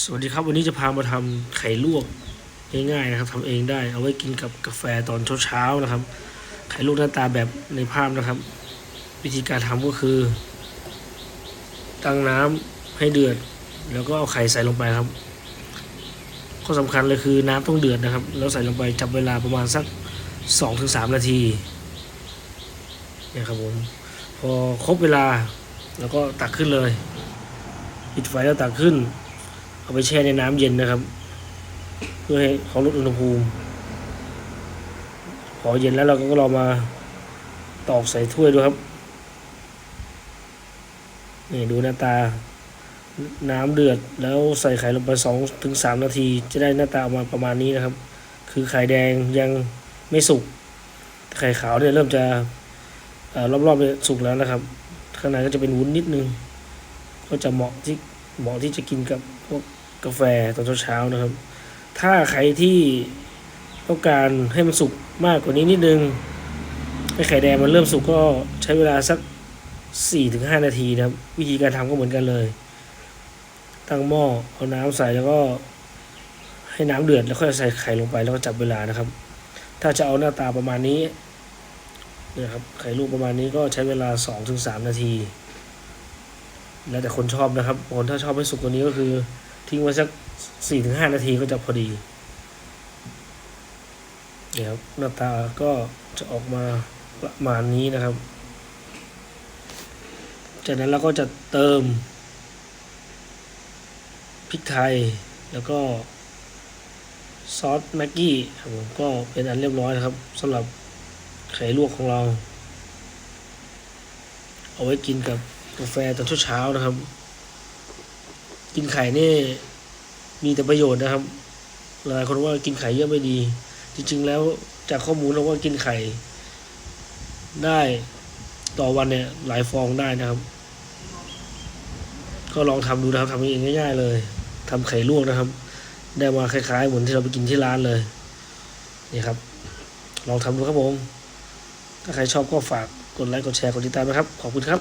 สวัสดีครับวันนี้จะพามาทำไข่ลวกง่ายๆนะครับทำเองได้เอาไว้กินกับกาแฟตอนเช้าๆนะครับ ไข่ลวกหน้าตาแบบในภาพนะครับ วิธีการทำก็คือ ตั้งน้ำให้เดือด แล้วก็เอาไข่ใส่ลงไปครับข้อสำคัญเลยคือน้ำต้องเดือดนะครับ แล้วใส่ลงไปจับเวลาประมาณสักสองถึงสามนาทีนี่ครับผมพอครบเวลาแล้วก็ตักขึ้นเลยปิดไฟแล้วตักขึ้น เอาไปแช่ในน้ำเย็นนะครับ เพื่อให้เขาลดอุณหภูมิพอเย็นแล้วเราก็ลองมาตอกใส่ถ้วยดูครับนี่ดูหน้าตาน้ำเดือดแล้วใส่ไข่ลงไปสองถึงสามนาที จะได้หน้าตาออกมาประมาณนี้นะครับ คือไข่แดงยังไม่สุกไข่ขาวเนี่ยเริ่มจะรอบๆเนี่ยสุกแล้วนะครับ ข้างในก็จะเป็นวุ้นนิดนึง ก็จะเหมาะที่เหมาะที่จะกินกับพวก กาแฟตอนเช้าๆนะครับ ถ้าใครที่ต้องการให้มันสุกมากกว่านี้นิดนึงให้ไข่แดงมันเริ่มสุกก็ใช้เวลาสักสี่ถึงห้านาทีนะครับ วิธีการทำก็เหมือนกันเลย ตั้งหม้อเอาน้ำใส่แล้วก็ให้น้ำเดือดแล้วค่อยใส่ไข่ลงไปแล้วก็จับเวลานะครับ ถ้าจะเอาหน้าตาประมาณนี้นี่ยครับไข่ลูกประมาณนี้ก็ใช้เวลาสองถึงสามนาที แล้วแต่คนชอบนะครับคนถ้าชอบให้สุกกว่านี้ก็คือ ทิ้งไว้สักสี่ถึงห้านาทีก็จะพอดีเนี่ยครับหน้าตาก็จะออกมาประมาณนี้นะครับ จากนั้นเราก็จะเติมพริกไทยแล้วก็ซอสแม็กกี้ครับผมก็เป็นอันเรียบร้อยนะครับสำหรับไข่ลวกของเรา เอาไว้กินกับกาแฟตอนเช้าๆนะครับ กินไข่นี่มีแต่ประโยชน์นะครับ หลายคนว่ากินไข่เยอะไม่ดี จริง ๆ แล้วจากข้อมูลเราว่ากินไข่ ได้ต่อวันเนี่ย หลายฟองได้นะครับ ก็ลองทำดูนะครับทำเองง่ายๆเลยทำไข่ลวกนะครับ ได้มาคล้ายๆเหมือนที่เราไปกินที่ร้านเลยนี่ครับ ลองทำดูครับผม ถ้าใครชอบก็ฝากกดไลค์กดแชร์กดติดตามนะครับ ขอบคุณครับ